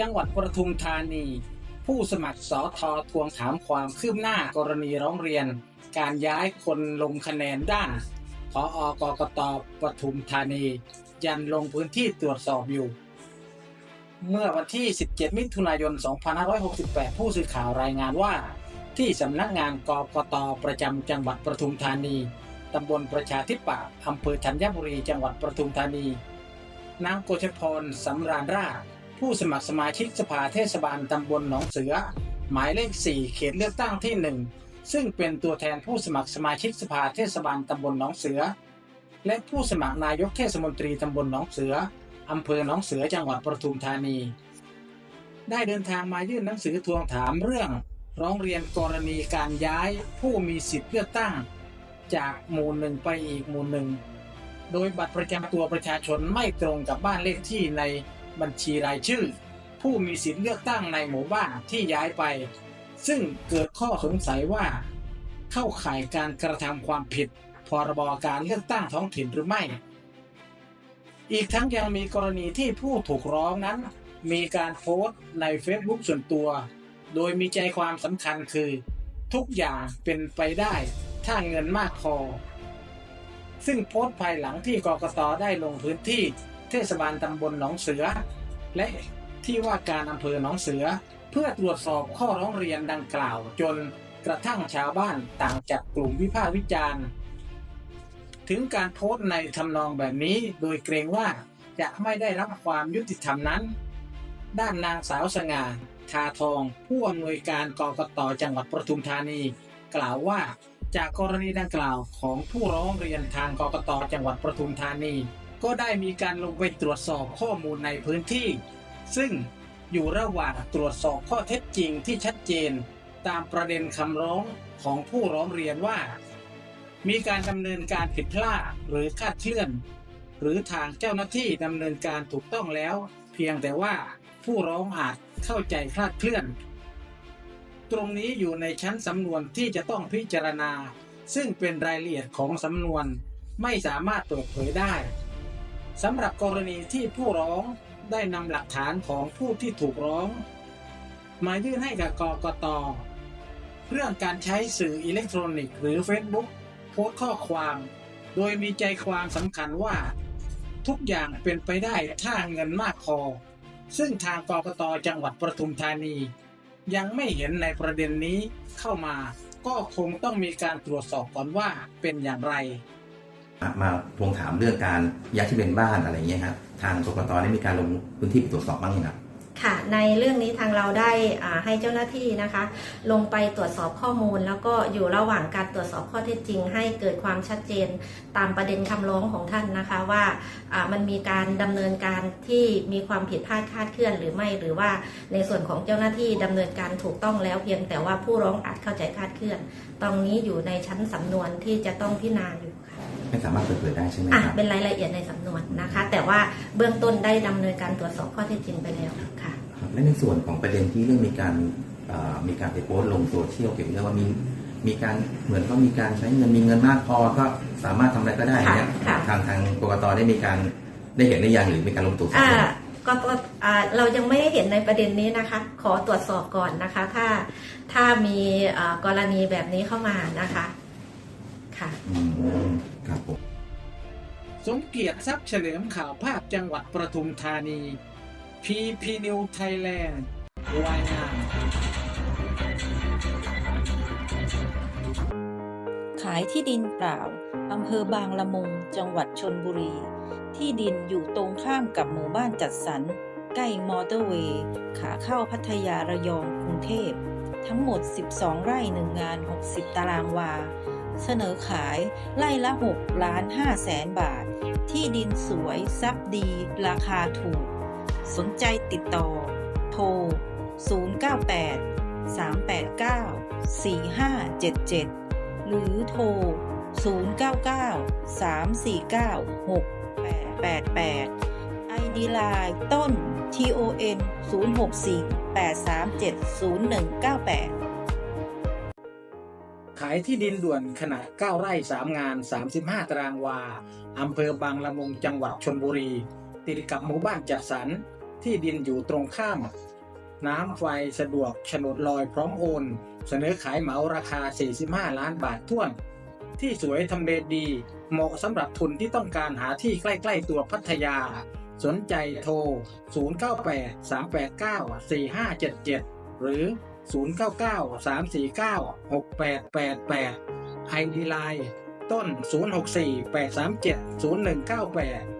จังหวัดปทุมธานี ผู้สมัครสอทอทวงถามความคืบหน้ากรณีร้องเรียน การย้ายคนลงคะแนนด้านพออกกตปทุมธานี ยันลงพื้นที่ตรวจสอบอยู่ เมื่อวันที่ 17 มิถุนายน 2568 ผู้สื่อข่าวรายงานว่า ที่สำนักงานกกตประจำจังหวัดปทุมธานีตำบลประชาธิปัตย์อำเภอธัญบุรีจังหวัดปทุมธานีนางโกชพรสำราญราช ผู้สมัครสมาชิกสภาเทศบาลตำบลหนองเสือ หมายเลข 4 เขตเลือกตั้งที่ 1 ซึ่งเป็นตัวแทนผู้สมัครสมาชิกสภาเทศบาลตำบลหนองเสือ และผู้สมัครนายกเทศมนตรีตำบลหนองเสืออำเภอหนองเสือจังหวัดปทุมธานี ได้เดินทางมายื่นหนังสือทวงถามเรื่อง ร้องเรียนกรณีการย้ายผู้มีสิทธิ์เลือกตั้ง จากหมู่หนึ่งไปอีกหมู่หนึ่งโดยบัตรประจำตัวประชาชนไม่ตรงกับบ้านเลขที่ใน บัญชีรายชื่อ ผู้มีสิทธิ์เลือกตั้งในหมู่บ้านที่ย้ายไป ซึ่งเกิดข้อสงสัยว่า เข้าข่ายการกระทำความผิด พรบการเลือกตั้งท้องถิ่นหรือไม่ อีกทั้งยังมีกรณีที่ผู้ถูกร้องนั้น มีการโพสต์ใน Facebook ส่วนตัว โดยมีใจความสำคัญคือ ทุกอย่างเป็นไปได้ถ้าเงินมากพอซึ่งโพสต์ภายหลังที่กกตได้ลงพื้นที่ ทศบาลตำบลหนองเสือ และที่ว่าการอำเภอหนองเสือ เพื่อตรวจสอบข้อร้องเรียนดังกล่าว จนกระทั่งชาวบ้านต่างจับกลุ่มวิพากษ์วิจารณ์ ถึงการโพสต์ในทำนองแบบนี้โดยเกรงว่าจะไม่ได้รับความยุติธรรมนั้น ด้านนางสาวสง่าทาทอง ผู้อำนวยการกรกตจังหวัดปทุมธานี กล่าวว่าจากกรณีดังกล่าวของผู้ร้องเรียนทางกรกตจังหวัดปทุมธานี ก็ได้มีการลงไปตรวจสอบข้อมูลในพื้นที่ ซึ่งอยู่ระหว่างตรวจสอบข้อเท็จจริงที่ชัดเจน ตามประเด็นคำร้องของผู้ร้องเรียนว่า มีการดำเนินการผิดพลาดหรือคลาดเคลื่อน หรือทางเจ้าหน้าที่ดำเนินการถูกต้องแล้ว เพียงแต่ว่าผู้ร้องอาจเข้าใจคลาดเคลื่อน ตรงนี้อยู่ในชั้นสำนวนที่จะต้องพิจารณา ซึ่งเป็นรายละเอียดของสำนวนไม่สามารถเปิดเผยได้ สำหรับกรณีที่ผู้ร้องได้นำหลักฐานของผู้ที่ถูกร้อง มายื่นให้กับกกต เรื่องการใช้สื่ออิเล็กทรอนิกส์หรือ Facebook โพสต์ข้อความ โดยมีใจความสำคัญว่า ทุกอย่างเป็นไปได้ถ้าเงินมากพอ ซึ่งทางกกตจังหวัดปทุมธานี ยังไม่เห็นในประเด็นนี้เข้ามา ก็คงต้องมีการตรวจสอบก่อนว่าเป็นอย่างไร มาทวงถามเรื่องการย้ายที่เป็นบ้านอะไรเงี้ยครับทางกรกตได้มีการลงพื้นที่ไปตรวจสอบบ้างยังครับค่ะในเรื่องนี้ทางเราได้ให้เจ้าหน้าที่นะคะ ลงไปตรวจสอบข้อมูล แล้วก็อยู่ระหว่างการตรวจสอบข้อเท็จจริง ให้เกิดความชัดเจนตามประเด็นคำร้องของท่านนะคะว่ามันมีการดำเนินการที่มีความผิดพลาดคาดเคลื่อนหรือไม่หรือว่าในส่วนของเจ้าหน้าที่ดำเนินการถูกต้องแล้วเพียงแต่ว่าผู้ร้องอาจเข้าใจคาดเคลื่อน ตรงนี้อยู่ในชั้นสำนวนที่จะต้องพิจารณาอยู่ค่ะ ไม่สามารถเปิดเผยได้ใช่ไหมอะครับเป็นรายละเอียดในสำนวนนะคะ แต่ว่าเบื้องต้นได้ดำเนินการตรวจสอบข้อเท็จจริงไปแล้วค่ะครับและในส่วนของประเด็นที่เรื่องมีการเอ่อมีการไปโพสต์ลงโซเชียลเกี่ยวกับเรื่องว่ามีมีการเหมือนก็มีการใช้เงินมีเงินมากพอก็สามารถทำอะไรก็ได้เนี่ยค่ะทางทางกกตได้มีการได้เห็นหรือยังหรือมีการลงตรวจสอบอ่ายังก็ก็อ่าเรายังไม่ได้เห็นในประเด็นนี้นะคะ ขอตรวจสอบก่อนนะคะ ถ้าถ้ามีอ่ากรณีแบบนี้เข้ามานะคะ ค่ะอืมครับผม สมเกียรติทรัพย์เฉลิมข่าวภาพจังหวัดประทุมธานี PP New Thailand รายงานขายที่ดินเปล่า อำเภอบางละมุง จังหวัดชนบุรี ที่ดินอยู่ตรงข้ามกับหมู่บ้านจัดสรร ใกล้มอเตอร์เวย์ ขาเข้าพัทยาระยองกรุงเทพ ทั้งหมด 12 ไร่หนึ่งงาน 60 ตารางวา เสนอขายไร่ละ6ล้าน5แสนบาท ที่ดินสวยซับดี ราคาถูก สนใจติดต่อ โทร 098 389 4577 หรือโทร 099 349 6888 ID Line ต้น TON 064 837 0198ายที่ดินด่วนขนาด 9 ไร่ 3 งาน 35 ตารางวา อำเภอบางละมุงจังหวัดชนบุรี ติดกับหมู่บ้านจัดสรร ที่ดินอยู่ตรงข้าม น้ำไฟสะดวกโฉนดลอยพร้อมโอน เสนอขายเหมาราคา 45 ล้านบาทท้วน ที่สวยทำเลดี เหมาะสำหรับทุนที่ต้องการหาที่ใกล้ ๆ ตัวพัทยา สนใจโทร 098 389 4577 หรือ 099 349 6888ไอดีไลน์ต้น 064 837 0198